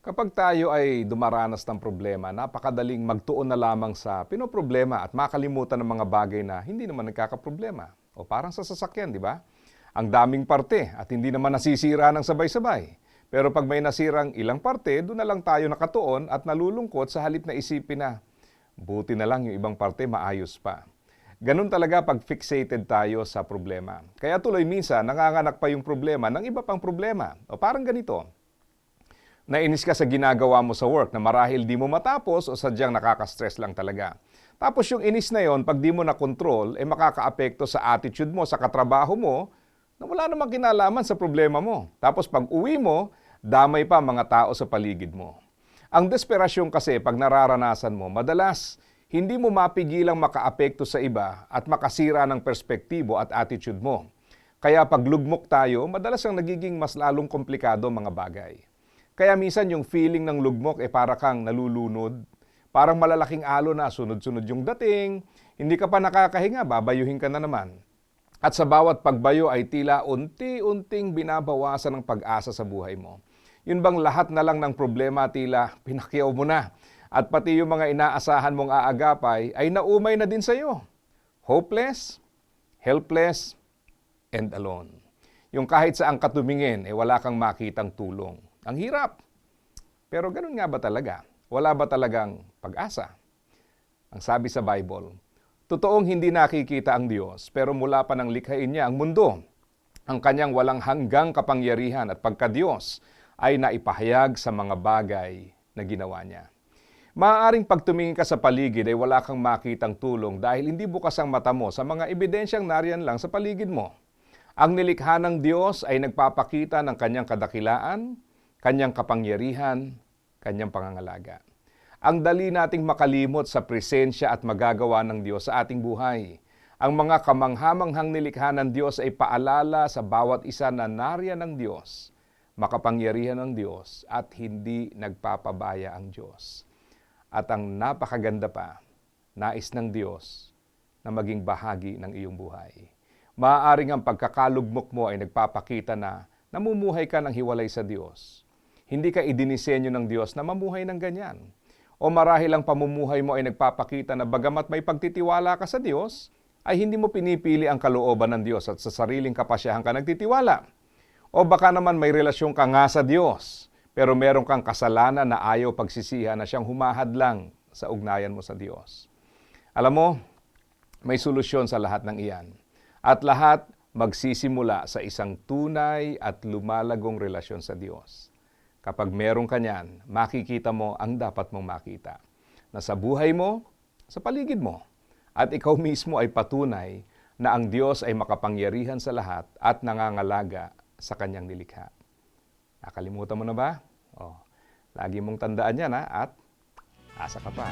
Kapag tayo ay dumaranas ng problema, napakadaling magtuon na lamang sa pinoproblema at makalimutan ng mga bagay na hindi naman nagkakaproblema. O parang sa sasakyan, di ba? Ang daming parte at hindi naman nasisira ng sabay-sabay. Pero pag may nasirang ilang parte, doon na lang tayo nakatuon at nalulungkot sa halip na isipin na buti na lang yung ibang parte maayos pa. Ganun talaga pag fixated tayo sa problema. Kaya tuloy minsan nanganganak pa yung problema ng iba pang problema. O parang ganito, nainis ka sa ginagawa mo sa work na marahil di mo matapos o sadyang nakaka-stress lang talaga. Tapos yung inis na yon, pag di mo na control, eh makakaapekto sa attitude mo, sa katrabaho mo, na wala namang kinalaman sa problema mo. Tapos pag uwi mo, damay pa mga tao sa paligid mo. Ang desperasyon kasi pag nararanasan mo, madalas hindi mo mapigilang makaapekto sa iba at makasira ng perspektibo at attitude mo. Kaya pag lugmok tayo, madalas ang nagiging mas lalong komplikado mga bagay. Kaya minsan yung feeling ng lugmok ay para kang nalulunod, parang malalaking alo na sunod-sunod yung dating, hindi ka pa nakakahinga, babayuhin ka na naman. At sa bawat pagbayo ay tila unti-unting binabawasan ng pag-asa sa buhay mo. Yun bang lahat na lang ng problema tila pinakyaw mo na at pati yung mga inaasahan mong aagapay ay naumay na din sa iyo. Hopeless, helpless, and alone. Yung kahit saan ka tumingin, eh wala kang makitang tulong. Ang hirap. Pero ganun nga ba talaga? Wala ba talagang pag-asa? Ang sabi sa Bible, totoong hindi nakikita ang Diyos, pero mula pa ng likhain niya ang mundo, ang kanyang walang hanggang kapangyarihan at pagka-Diyos ay naipahayag sa mga bagay na ginawa niya. Maaaring pag tumingin ka sa paligid ay wala kang makitang tulong dahil hindi bukas ang mata mo sa mga ebidensyang nariyan lang sa paligid mo. Ang nilikha ng Diyos ay nagpapakita ng kanyang kadakilaan, kanyang kapangyarihan, kanyang pangangalaga. Ang dali nating makalimot sa presensya at magagawa ng Diyos sa ating buhay. Ang mga kamanghamanghang nilikha ng Diyos ay paalala sa bawat isa na nariyan ng Diyos, makapangyarihan ng Diyos at hindi nagpapabaya ang Diyos. At ang napakaganda pa, nais ng Diyos na maging bahagi ng iyong buhay. Maaaring ang pagkakalugmok mo ay nagpapakita na namumuhay ka ng hiwalay sa Diyos. Hindi ka idinisenyo ng Diyos na mamuhay ng ganyan. O marahil ang pamumuhay mo ay nagpapakita na bagamat may pagtitiwala ka sa Diyos, ay hindi mo pinipili ang kalooban ng Diyos at sa sariling kapasyahan ka nagtitiwala. O baka naman may relasyon ka nga sa Diyos, pero meron kang kasalanan na ayaw pagsisihan na siyang humahadlang sa ugnayan mo sa Diyos. Alam mo, may solusyon sa lahat ng iyan. At lahat magsisimula sa isang tunay at lumalagong relasyon sa Diyos. Kapag meron ka niyan, makikita mo ang dapat mong makita. Na sa buhay mo, sa paligid mo. At ikaw mismo ay patunay na ang Diyos ay makapangyarihan sa lahat at nangangalaga sa kanyang nilikha. Nakalimutan mo na ba? Oh, lagi mong tandaan yan ha, at asa ka pa.